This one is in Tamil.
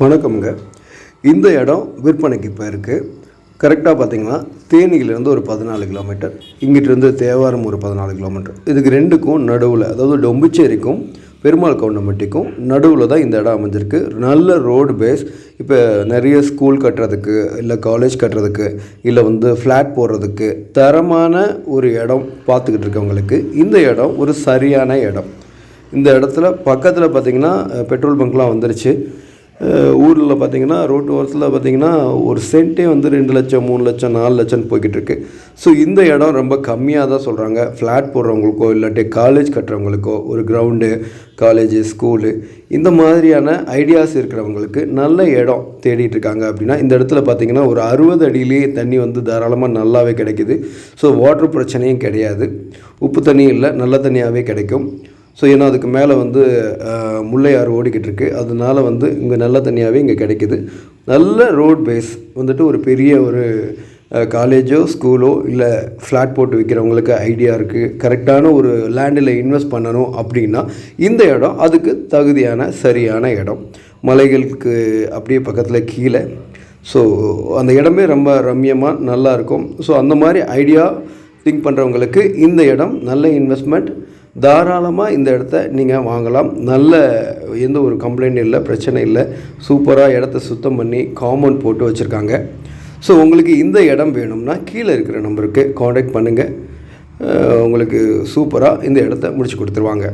வணக்கம்ங்க. இந்த இடம் விற்பனைக்கு இப்போ இருக்குது கரெக்டாக பார்த்தீங்கன்னா தேனியிலேருந்து ஒரு பதினாலு கிலோமீட்டர் இங்கிட்டிருந்து தேவாரம் ஒரு பதினாலு கிலோமீட்டர் இதுக்கு ரெண்டுக்கும் நடுவில் அதாவது டொம்புச்சேரிக்கும் பெருமாள் கவுண்டமட்டிக்கும் நடுவில் தான் இந்த இடம் அமைஞ்சிருக்கு. நல்ல ரோடு பேஸ் இப்போ நிறைய ஸ்கூல் கட்டுறதுக்கு இல்லை காலேஜ் கட்டுறதுக்கு இல்லை வந்து ஃப்ளாட் போடுறதுக்கு தரமான ஒரு இடம் பார்த்துக்கிட்டு இருக்கவங்களுக்கு இந்த இடம் ஒரு சரியான இடம். இந்த இடத்துல பக்கத்தில் பார்த்தீங்கன்னா பெட்ரோல் பங்க்லாம் வந்துருச்சு. ஊரில் பார்த்தீங்கன்னா ரோட்டு ஓரத்தில் பார்த்தீங்கன்னா ஒரு சென்ட்டே வந்து ரெண்டு லட்சம் மூணு லட்சம் நாலு லட்சம்னு போய்கிட்டுருக்கு ஸோ இந்த இடம் ரொம்ப கம்மியாக தான் சொல்கிறாங்க ஃப்ளாட் போடுறவங்களுக்கோ இல்லாட்டி காலேஜ் கட்டுறவங்களுக்கோ ஒரு கிரவுண்டு காலேஜு ஸ்கூலு இந்த மாதிரியான ஐடியாஸ் இருக்கிறவங்களுக்கு நல்ல இடம் தேடிட்டு இருக்காங்க அப்படின்னா இந்த இடத்துல பார்த்தீங்கன்னா ஒரு அறுபது அடியிலேயே தண்ணி வந்து தாராளமாக நல்லாவே கிடைக்குது. ஸோ வாட்டர் பிரச்சனையும் கிடையாது. உப்பு தண்ணி இல்லை நல்ல தண்ணியாகவே கிடைக்கும். ஸோ ஏன்னா அதுக்கு மேலே வந்து முல்லையாறு ஓடிக்கிட்டு இருக்குது அதனால வந்து இங்கே நல்ல தண்ணியாகவே இங்கே கிடைக்கிது. நல்ல ரோட் பேஸ் வந்துட்டு ஒரு பெரிய ஒரு காலேஜோ ஸ்கூலோ இல்லை ஃப்ளாட் போட்டு விற்கிறவங்களுக்கு ஐடியா இருக்குது கரெக்டான ஒரு லேண்டில் இன்வெஸ்ட் பண்ணணும் அப்படின்னா இந்த இடம் அதுக்கு தகுதியான சரியான இடம். மலைகளுக்கு அப்படியே பக்கத்தில் கீழே. ஸோ அந்த இடமே ரொம்ப ரம்யமாக நல்லா இருக்கும். ஸோ அந்த மாதிரி ஐடியா திங்க் பண்ணுறவங்களுக்கு இந்த இடம் நல்ல இன்வெஸ்ட்மெண்ட் தாராளமாக இந்த இடத்த நீங்கள் வாங்கலாம். நல்ல எந்த ஒரு கம்ப்ளைண்ட் இல்லை பிரச்சனை இல்லை. சூப்பராக இடத்த சுத்தம் பண்ணி காம்பவுண்ட் போட்டு வச்சுருக்காங்க. ஸோ உங்களுக்கு இந்த இடம் வேணும்னா கீழே இருக்கிற நம்பருக்கு காண்டாக்ட் பண்ணுங்கள் உங்களுக்கு சூப்பராக இந்த இடத்த முடிச்சு கொடுத்துருவாங்க.